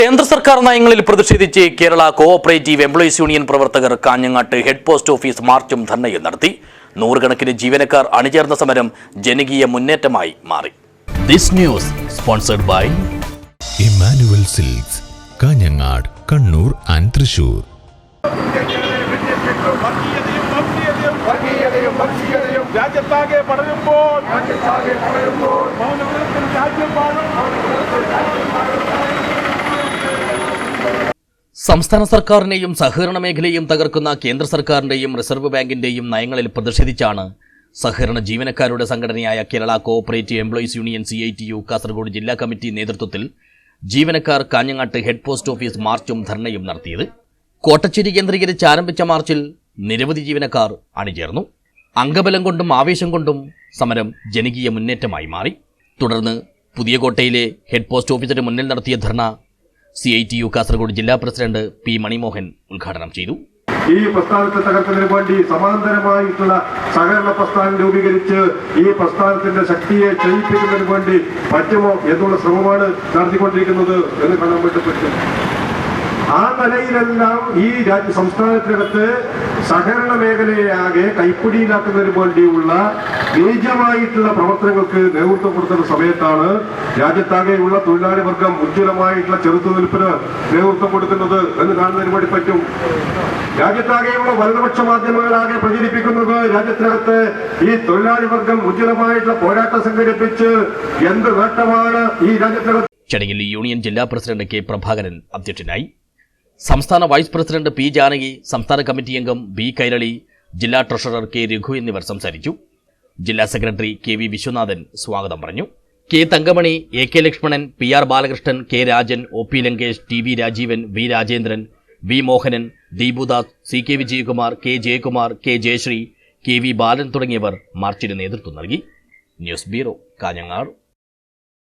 കേന്ദ്ര സർക്കാർ നയങ്ങളിൽ പ്രതിഷേധിച്ച് കേരള കോഓപ്പറേറ്റീവ് എംപ്ലോയീസ് യൂണിയൻ പ്രവർത്തകർ കാഞ്ഞങ്ങാട്ട് ഹെഡ് പോസ്റ്റ് ഓഫീസ് മാർച്ചും ധർണയും നടത്തി. നൂറുകണക്കിന് ജീവനക്കാർ അണിചേർന്ന സമരം ജനകീയ മുന്നേറ്റമായി മാറി. This news sponsored by Emmanuel Silks Kanhangad Kannur and Thrissur. രാജ്യത്താകെ പടരുമ്പോൾ രാജ്യം സംസ്ഥാന സർക്കാരിനെയും സഹകരണ മേഖലയും തകർക്കുന്ന കേന്ദ്ര സർക്കാരിന്റെയും റിസർവ് ബാങ്കിന്റെയും നയങ്ങളിൽ പ്രതിഷേധിച്ചാണ് സഹകരണ ജീവനക്കാരുടെ സംഘടനയായ Kerala cooperative employees union C I T U Kasaragod ജില്ലാ കമ്മിറ്റി നേതൃത്വത്തിൽ ജീവനക്കാർ കാഞ്ഞങ്ങാട്ട് ഹെഡ് പോസ്റ്റ് ഓഫീസ് മാർച്ചും ധർണയും നടത്തിയത്. കോട്ടച്ചേരി കേന്ദ്രീകരിച്ച് ആരംഭിച്ച മാർച്ചിൽ നിരവധി ജീവനക്കാർ അണിചേർന്നു. അംഗബലം കൊണ്ടും ആവേശം കൊണ്ടും സമരം ജനകീയ മുന്നേറ്റമായി മാറി. തുടർന്ന് പുതിയ കോട്ടയിലെ ഹെഡ് പോസ്റ്റ് ഓഫീസിന് മുന്നിൽ നടത്തിയ dharna C I T U Kasaragod ജില്ലാ പ്രസിഡന്റ് പി മണിമോഹൻ ഉദ്ഘാടനം ചെയ്തു. ഈ പ്രസ്ഥാനത്തെ തകർത്തതിനു വേണ്ടി സമാന്തരമായിട്ടുള്ള സഹകരണ പ്രസ്ഥാനം രൂപീകരിച്ച് ഈ പ്രസ്ഥാനത്തിന്റെ ശക്തിയെ ക്ഷയിപ്പിക്കുന്നതിന് വേണ്ടി പറ്റുമോ എന്നുള്ള ശ്രമമാണ് നടത്തിക്കൊണ്ടിരിക്കുന്നത് എന്ന് കാണാൻ വേണ്ടി ആ നിലയിലെല്ലാം ഈ സംസ്ഥാനത്തിനകത്ത് സഹകരണ മേഖലയെ ആകെ കൈപ്പിടിയിലാക്കുന്നതിന് വേണ്ടിയുള്ള നീചമായിട്ടുള്ള പ്രവർത്തനങ്ങൾക്ക് നേതൃത്വം കൊടുക്കുന്ന സമയത്താണ് രാജ്യത്താകെയുള്ള തൊഴിലാളി വർഗം ഉജ്ജ്വലമായിട്ടുള്ള ചെറുത്തുനിൽപ്പിന് നേതൃത്വം കൊടുക്കുന്നത് എന്ന് കാണുന്നതിന് വേണ്ടി പറ്റും. രാജ്യത്താകെയുള്ള വലതുപക്ഷ മാധ്യമങ്ങളാകെ പ്രചരിപ്പിക്കുന്നത് രാജ്യത്തിനകത്ത് ഈ തൊഴിലാളി വർഗം ഉജ്ജ്വലമായിട്ടുള്ള പോരാട്ടം സംഘടിപ്പിച്ച് എന്ത് നേട്ടമാണ് ഈ രാജ്യത്തിനകത്ത് ചടങ്ങിൽ യൂണിയൻ ജില്ലാ പ്രസിഡന്റ് കെ പ്രഭാകരൻ അധ്യക്ഷനായി. സംസ്ഥാന വൈസ് പ്രസിഡന്റ് പി ജാനകി സംസ്ഥാന കമ്മിറ്റി അംഗം ബി കൈരളി ജില്ലാ ട്രഷറർ കെ രഘു എന്നിവർ സംസാരിച്ചു. ജില്ലാ സെക്രട്ടറി കെ വി വിശ്വനാഥൻ സ്വാഗതം പറഞ്ഞു. K Thankamani A K Lakshmanan P R Balakrishnan K Rajan O P Lankesh T V Rajeevan V Rajendran V Mohanan Deepudas C K Vijayakumar K Jayakumar K Jayasree K V Balan തുടങ്ങിയവർ മാർച്ചിന് നേതൃത്വം നൽകി. News bureau Kanhangad.